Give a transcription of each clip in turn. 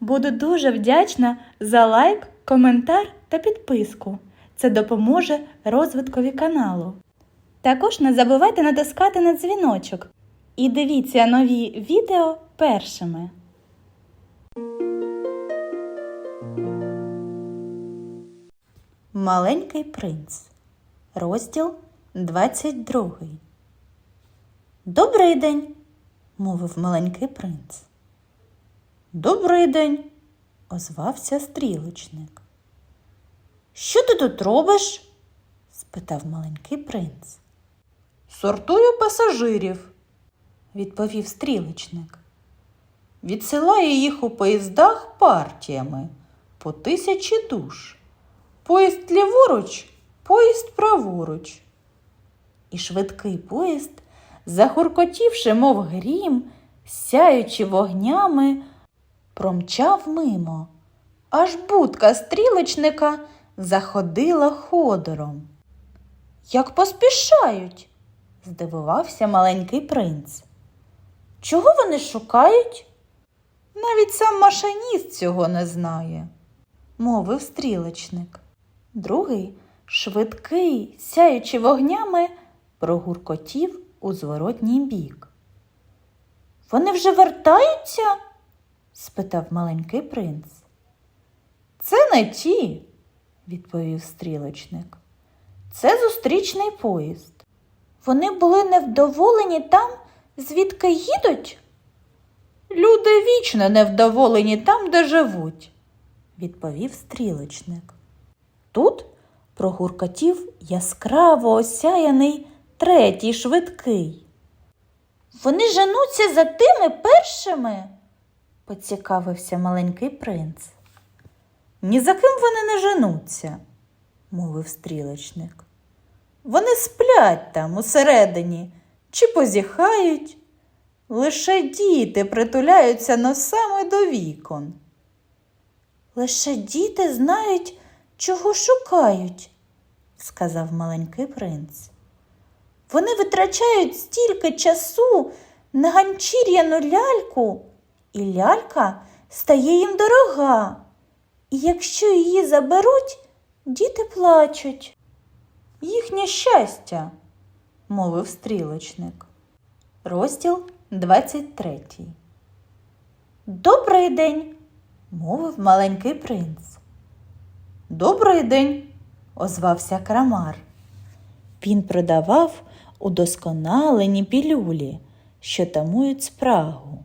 Буду дуже вдячна за лайк, коментар та підписку. Це допоможе розвиткові каналу. Також не забувайте натискати на дзвіночок і дивіться нові відео першими. Маленький принц. Розділ 22. Добрий день, мовив маленький принц. Добрий день, озвався стрілочник. Що ти тут робиш? спитав маленький принц. Сортую пасажирів, відповів стрілочник. Відсилаю їх у поїздах партіями по тисячі душ. Поїзд ліворуч, поїзд праворуч. І швидкий поїзд, захуркотівши, мов грім, сяючи вогнями, промчав мимо, аж будка стрілочника заходила ходором. Як поспішають? здивувався маленький принц. Чого вони шукають? Навіть сам машиніст цього не знає, мовив стрілочник. Другий, швидкий, сяючи вогнями, прогуркотів у зворотній бік. Вони вже вертаються? Спитав маленький принц. Це не ті, відповів стрілочник. Це зустрічний поїзд. Вони були невдоволені там, звідки їдуть? Люди вічно невдоволені там, де живуть, відповів стрілочник. Тут прогуркотів яскраво осяяний третій швидкий. Вони женуться за тими першими, поцікавився маленький принц. Ні за ким вони не женуться, мовив стрілочник. Вони сплять там усередині чи позіхають. Лише діти притуляються носами до вікон. Лише діти знають, чого шукають, сказав маленький принц. Вони витрачають стільки часу на ганчір'яну ляльку, і лялька стає їм дорога. І якщо її заберуть, діти плачуть. Їхнє щастя, мовив стрілочник. Розділ 23. Добрий день, мовив маленький принц. Добрий день, озвався крамар. Він продавав удосконалені пілюлі, що тамують спрагу.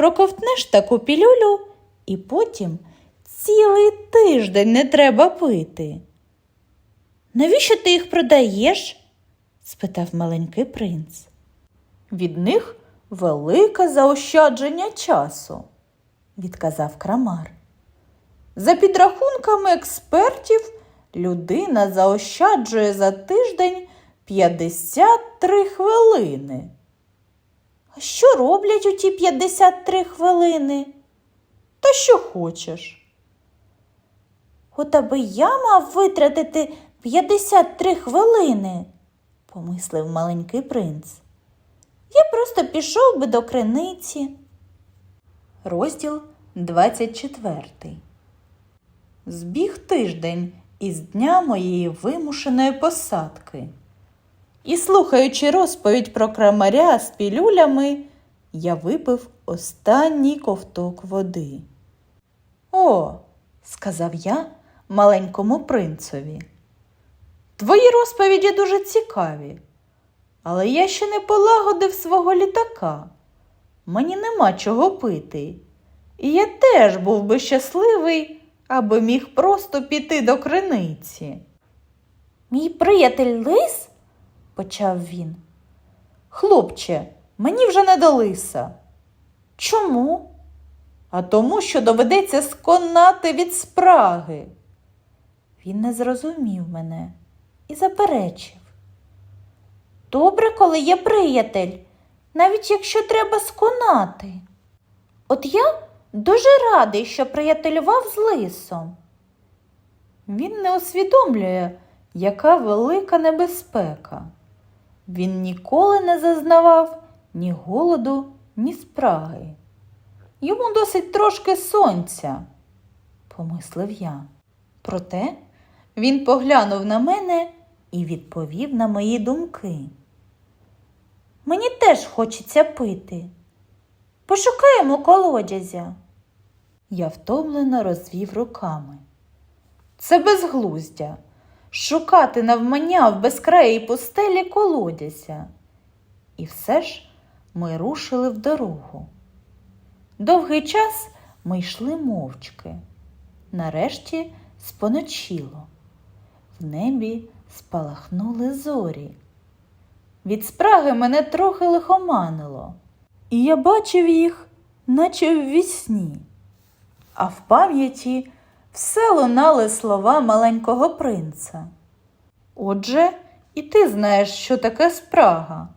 Проковтнеш таку пілюлю, і потім цілий тиждень не треба пити. Навіщо ти їх продаєш? спитав маленький принц. Від них велике заощадження часу, відказав крамар. За підрахунками експертів, людина заощаджує за тиждень 53 хвилини. Що роблять у ті 53 хвилини? Та що хочеш? От аби я мав витратити 53 хвилини, помислив маленький принц. Я просто пішов би до криниці. Розділ 24. Збіг тиждень із дня моєї вимушеної посадки. І, слухаючи розповідь про крамаря з пілюлями, я випив останній ковток води. О, сказав я маленькому принцові. Твої розповіді дуже цікаві, але я ще не полагодив свого літака. Мені нема чого пити. І я теж був би щасливий, аби міг просто піти до криниці. Мій приятель лис, почав він. Хлопче, мені вже не до лиса. Чому? А тому, що доведеться сконати від спраги. Він не зрозумів мене і заперечив. Добре, коли є приятель, навіть якщо треба сконати. От я дуже радий, що приятелював з лисом. Він не усвідомлює, яка велика небезпека. Він ніколи не зазнавав ні голоду, ні спраги. йому досить трошки сонця, помислив я. Проте він поглянув на мене і відповів на мої думки. Мені теж хочеться пити. Пошукаємо колодязя. Я втомлено розвів руками. Це безглуздя шукати навмання в безкраїй пустелі колодязя. І все ж ми рушили в дорогу. Довгий час ми йшли мовчки. Нарешті споночило. В небі спалахнули зорі. Від спраги мене трохи лихоманило, і я бачив їх, наче в вісні. А в пам'яті все лунали слова маленького принца. Отже, і ти знаєш, що таке спрага?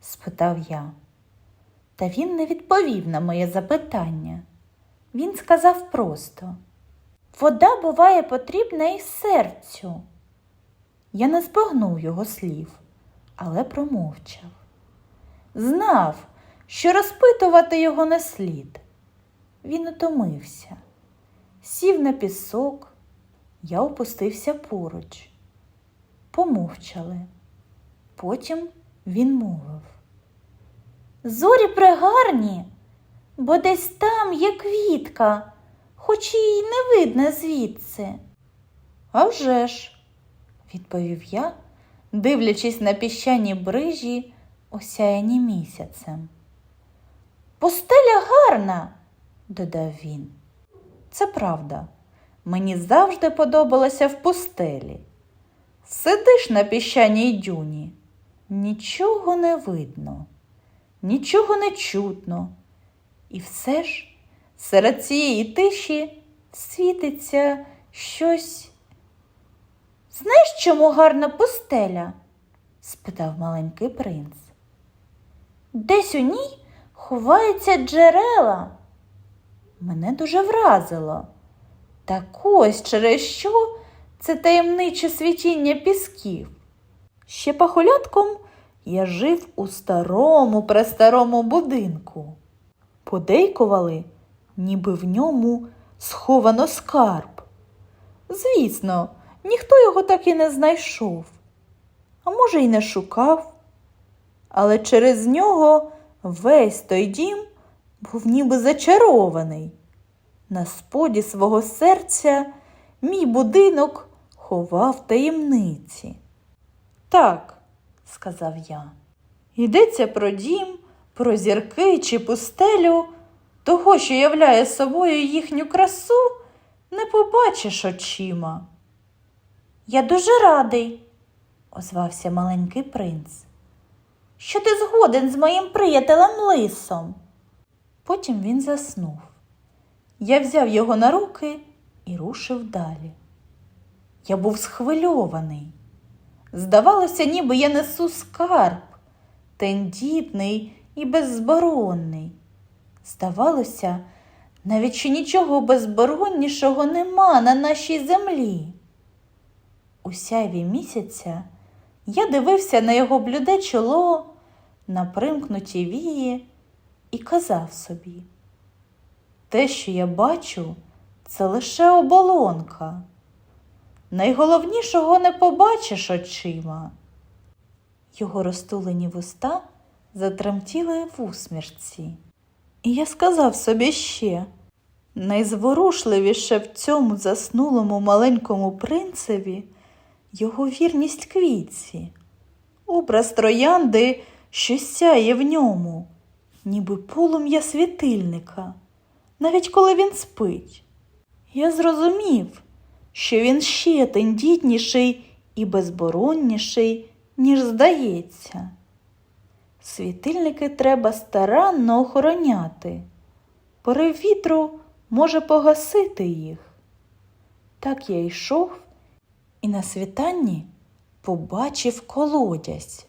спитав я. Та він не відповів на моє запитання. Він сказав просто Вода буває потрібна і серцю. Я не збагнув його слів, але промовчав. Знав, що розпитувати його не слід. Він утомився, сів на пісок, я опустився поруч. Помовчали. Потім він мовив. Зорі пригарні, бо десь там є квітка, хоч її не видно звідси. «А вже ж», – відповів я, дивлячись на піщані брижі, осяяні місяцем. Постеля гарна, додав він. Це правда. Мені завжди подобалося в пустелі. Сидиш на піщаній дюні, нічого не видно, нічого не чутно. І все ж серед цієї тиші світиться щось. Знаєш, чому гарна пустеля? спитав маленький принц. Десь у ній ховаються джерела. Мене дуже вразило. Так ось через що це таємниче світіння пісків. Ще пахолятком я жив у старому престарому будинку. Подейкували, ніби в ньому сховано скарб. Звісно, ніхто його так і не знайшов, а може, й не шукав. Але через нього весь той дім був ніби зачарований. На споді свого серця мій будинок ховав таємниці. Так, сказав я, йдеться про дім, про зірки чи пустелю, того, що являє собою їхню красу, не побачиш очима. Я дуже радий, озвався маленький принц, що ти згоден з моїм приятелем лисом. Потім він заснув. Я взяв його на руки і рушив далі. Я був схвильований. Здавалося, ніби я несу скарб, тендітний і беззборонний. Здавалося, навіть що нічого безбороннішого нема на нашій землі. У сяйві місяця я дивився на його блюде чоло, на примкнуті вії і казав собі, те, що я бачу, це лише оболонка. Найголовнішого не побачиш очима. Його розтулені вуста затремтіли в усмішці. І я сказав собі ще найзворушливіше в цьому заснулому маленькому принцеві його вірність квітці, образ троянди, що сяє в ньому, ніби полум'я світильника, навіть коли він спить. Я зрозумів, що він ще тендітніший і безборонніший, ніж здається. Світильники треба старанно охороняти. Порив вітру може погасити їх. Так я йшов і на світанні побачив колодязь.